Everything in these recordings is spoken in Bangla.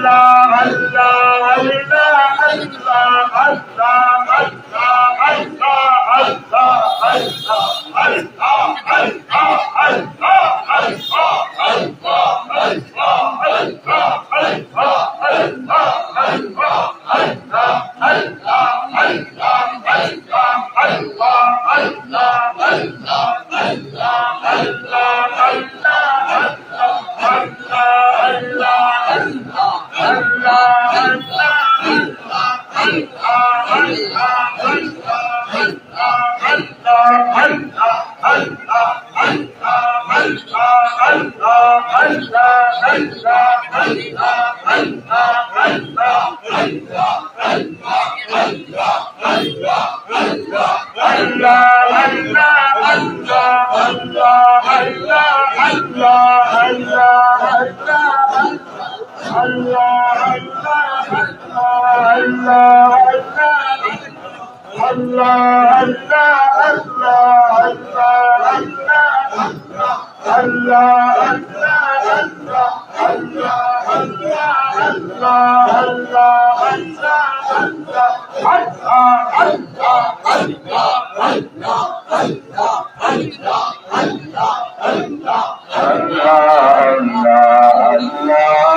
الله الله الله الله الله الله الله الله Allah Allah Allah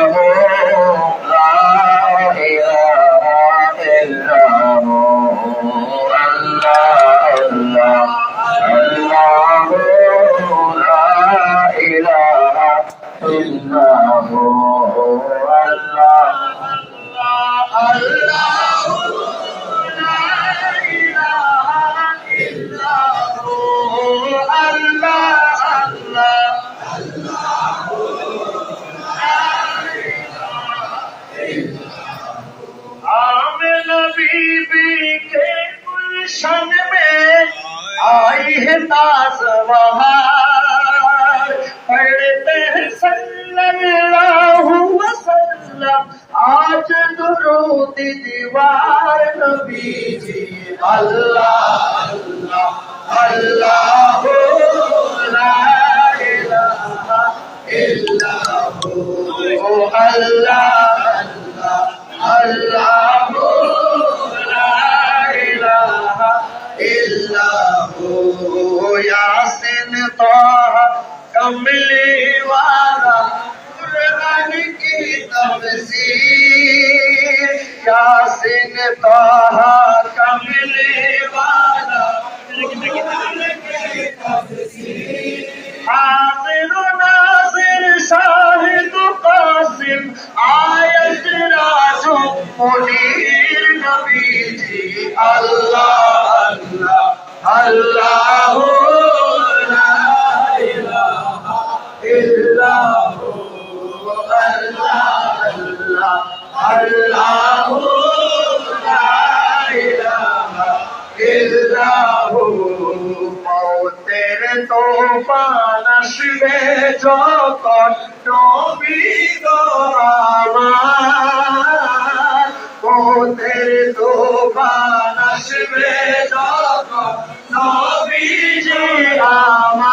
आई है ताज बहार पढ़ते हैं सल्लल्लाहु वसल्लम आज दुरूद दीवार नबी जी अल्लाह अल्लाह अल्लाह ला इलाहा इल्लल्लाहु अल्लाह अल्लाह यासिन ताहा कमली वाला कुरान की तफसीर हाजिर नाजिर शाहिद कासिम आयत राजो मुनीर नबी जी अल्लाह अल्लाह अल्लाह ला इलाहा इल्लल्लाहु अल्लाह अल्लाह আল্লাহ মৌতের তোফান আসবে যখন নবী আমার মৌতের তোফান আসবে যখন নবী আমার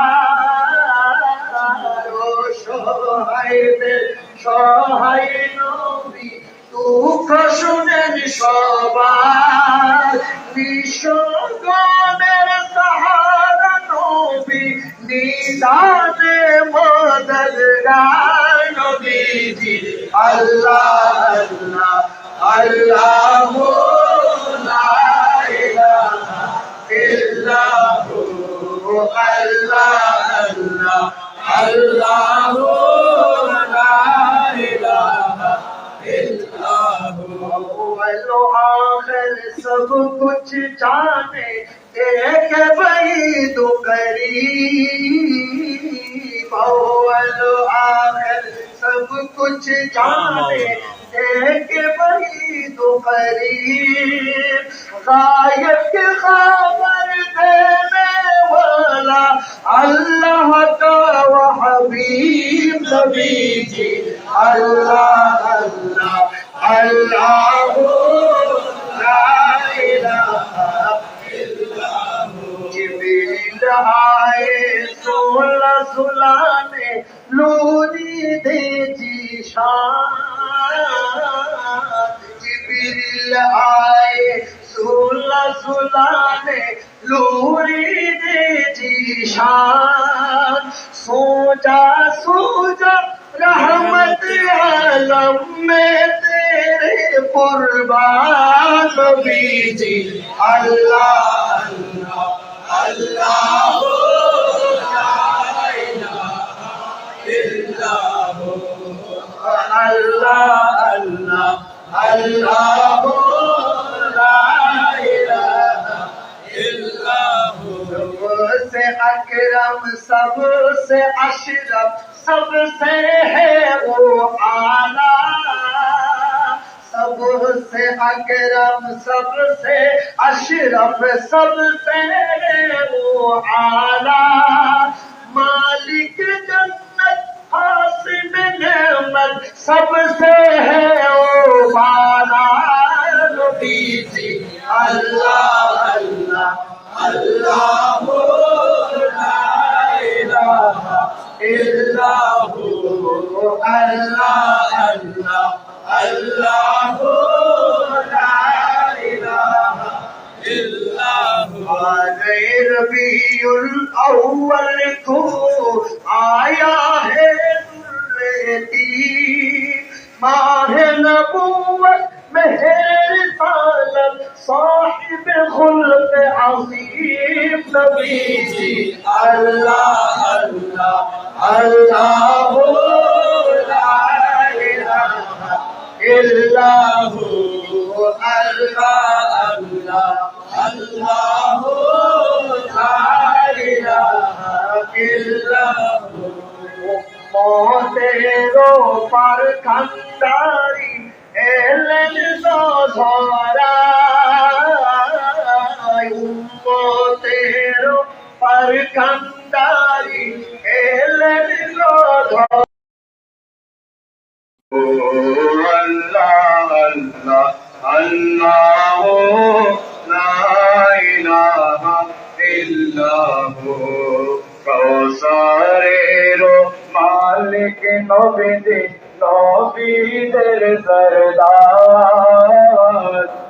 অসহায়দের সহায় নবী, দুঃখ শুনেন সবার। বিশ্বগণের সাহারা নবী, নিদানে মদদগার নবীজি আল্লাহ আল্লাহ আল্লাহ ایک بعید قریب اول آخر سب کچھ جانے۔ ایک بعید قریب غائب کے دینے والا۔ اللہ تو حبیب نبی جی اللہ اللہ اللہ۔ सोलह सुलाने लूरी दे जी शान जिब्रील आए सोलह सुलाने लूरी दे जी शान सो जा सो जा रहमत आलम में तेरे कुर्बान नबी जी अल्लाह अल्लाह अल्लाह اللہ اللہ الہ الا سب سے اشرف سب سے ہے وہ آنا سب سے اکرم، سب سے اشرف، سب سے وہ آنا مالک جن میں نعمت سب سے ہے او بالا نبی جی اللہ اللہ اللہ لا الہ الا ہو اللہ اللہ اللہ لا الہ ربی الاول کو آیا ہے दुर्रेती माह नबूवत मेहर सालत साहिब खुल्क अजीम नबी जी अल्लाह अल्लाह अल्लाह ला इलाहा इल्लल्लाहु अल्लाह अल्लाह अल्लाह ला মতের পার খান্দারি এলেন সরা মতের পার খান্দারি এলেন আল্লাহ আল্লাহ আল্লাহ ইলাহা ইল্লাহু কৌসারেরো মালিক নবীজি নবীদের সরদার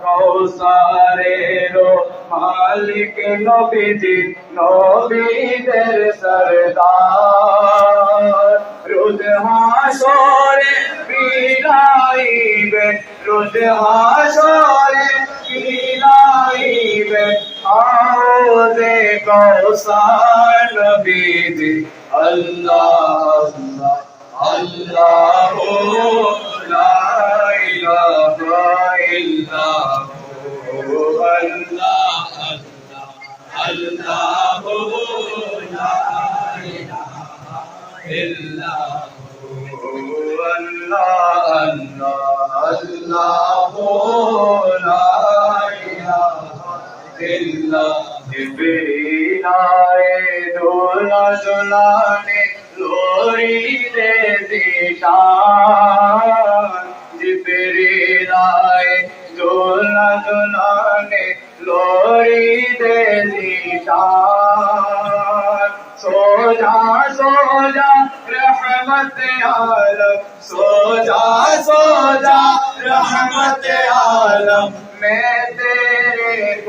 কৌসারেরো মালিক নবীজি নবীদের সরদার রোজ হাসরে বিলাইবে রোজ হাসরে বিলাইবে আওজে কৌসার নবীজি আল্লাহ আল্লাহ লা ইলাহা ইল্লাহু আল্লাহ আল্লাহ লা ইলাহা ইল্লাহু আল্লাহ আল্লাহ আল্লাহ লা ইলাহা جبریل آئے، دھولا سنانے دے دیشان۔ جبریل آئے، دھولا سنانے لوری دے دیشان۔ سو جا سو جا رحمت عالم۔ سو جا سو جا رحمت عالم۔ میں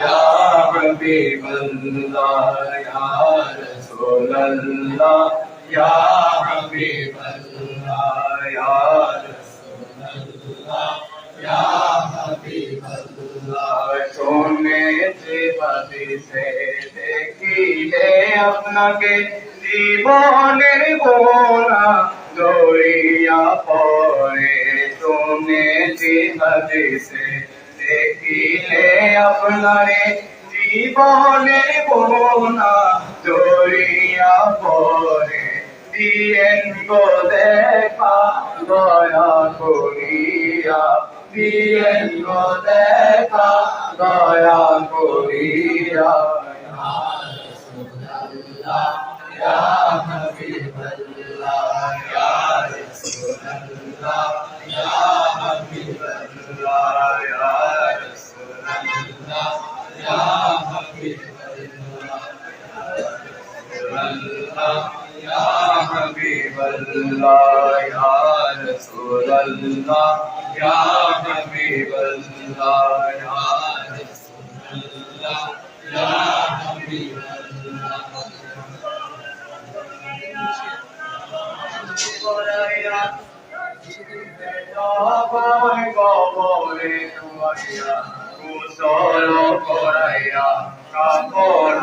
یا حبیب اللہ یا رسول اللہ یا حبیب اللہ یا رسول اللہ یا حبیب اللہ سونے سے بدی سے دیکھی ہے اپنا کے دیوانے بولا دوڑیا پورے سونے سے بدی سے আপনারে জীবনের গোনা দরিয়া পরে দিয়েন গো দেখা দয়া করিয়া, দিয়েন গো দেখা দয়া করিয়া يا করাইয়া কাপড়